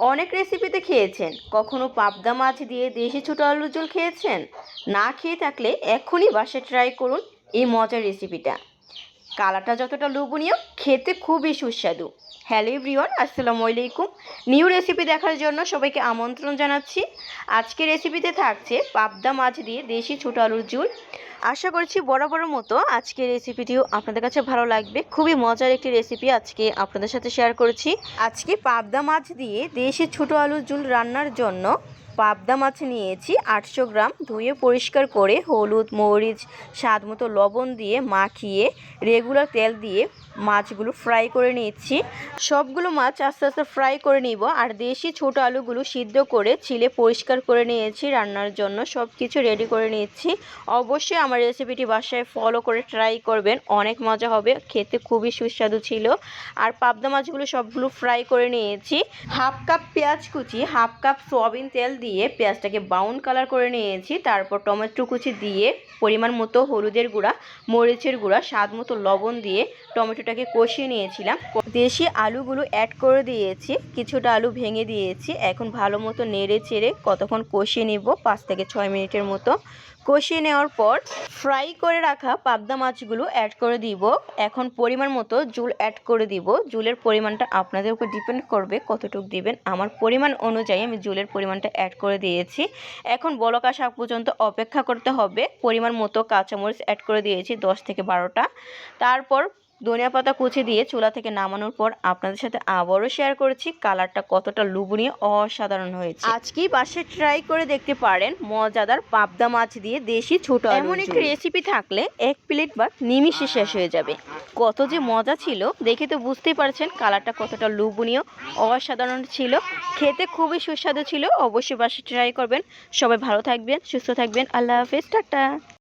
অনেক রেসিপিতে খেয়েছেন। কখনো পাবদা মাছ দিয়ে দেশি ছোটো আলুর ঝোল খেয়েছেন? না খেয়ে থাকলে এখনই বাসায় ট্রাই করুন এই মজার রেসিপিটা কালারটা যতটা লোভনীয়, খেতে খুবই সুস্বাদু। হ্যালো এভরিওয়ান, আসসালামু আলাইকুম। নিউ রেসিপি দেখার জন্য সবাইকে আমন্ত্রণ জানাচ্ছি। আজকে রেসিপিতে থাকছে পাবদা মাছ দিয়ে দেশি ছোটো আলুর ঝোল। আশা করছি বরাবরের মতো আজকে রেসিপিটিও আপনাদের কাছে ভালো লাগবে। খুবই মজার একটি রেসিপি আজকে আপনাদের সাথে শেয়ার করেছি। আজকে পাবদা মাছ দিয়ে দেশি ছোটো আলুর ঝোল রান্নার জন্য পাবদা মাছ নিয়েছি, আটশো গ্রাম। ধুয়ে পরিষ্কার করে হলুদ, মরিচ, স্বাদ মতো লবণ দিয়ে মাখিয়ে রেগুলার তেল দিয়ে মাছগুলো ফ্রাই করে নিচ্ছি। সবগুলো মাছ আস্তে আস্তে ফ্রাই করে নিব। আর দেশি ছোট আলুগুলো সিদ্ধ করে ছিলে পরিষ্কার করে নিয়েছি রান্নার জন্য। সব কিছু রেডি করে নিচ্ছি। অবশ্যই আমার রেসিপিটি বাসায় ফলো করে ট্রাই করবেন। অনেক মজা হবে। খেতে খুবই সুস্বাদু ছিল। আর পাবদা মাছগুলো সবগুলো ফ্রাই করে নিয়েছি। হাফ কাপ পেঁয়াজ কুচি, হাফ কাপ সয়াবিন তেল দিয়ে পেঁয়াজটাকে ব্রাউন কালার করে নিয়েছি। তারপর টমেটো কুচি দিয়ে পরিমাণ মতো হলুদের গুঁড়া, মরিচের গুঁড়া, স্বাদ মতো লবণ দিয়ে টমেটোটাকে কষিয়ে নিয়েছিলাম। দেশি আলুগুলো অ্যাড করে দিয়েছি। কিছুটা আলু ভেঙে দিয়েছি। এখন ভালো মতো নেড়ে চেড়ে কতক্ষণ কষিয়ে নিব, পাঁচ থেকে ছয় মিনিটের মতো। কষিয়ে নেওয়ার পর ফ্রাই করে রাখা পাবদা মাছগুলো অ্যাড করে দিব। এখন পরিমাণ মতো জুল অ্যাড করে দিব। জুলের পরিমাণটা আপনাদের উপর ডিপেন্ড করবে কতটুকু দিবেন। আমার পরিমাণ অনুযায়ী আমি জুলের পরিমাণটা অ্যাড করে দিয়েছি। এখন বলকা আসা পর্যন্ত অপেক্ষা করতে হবে। পরিমাণ মতো কাঁচামরিচ অ্যাড করে দিয়েছি, দশ থেকে বারোটা। তারপর ধনিয়া পাতা কুচি দিয়ে চুলা থেকে নামানোর পর আপনাদের সাথে আবারও শেয়ার করেছি কালারটা কতটা লুবনীয় অসাধারণ হয়েছে। আজকেই বাসে ট্রাই করে দেখতে পারেন মজাদার পাবদা মাছ দিয়ে দেশি ছোট এমন একটি রেসিপি থাকলে এক প্লেট বা নিমিশে শেষ হয়ে যাবে। কত যে মজা ছিল দেখে তো বুঝতেই পারছেন কালারটা কতটা লুবনীয় অসাধারণ ছিল। খেতে খুবই সুস্বাদু ছিল অবশ্যই বাসে ট্রাই করবেন। সবাই ভালো থাকবেন সুস্থ থাকবেন। আল্লাহ হাফেজ টাটা।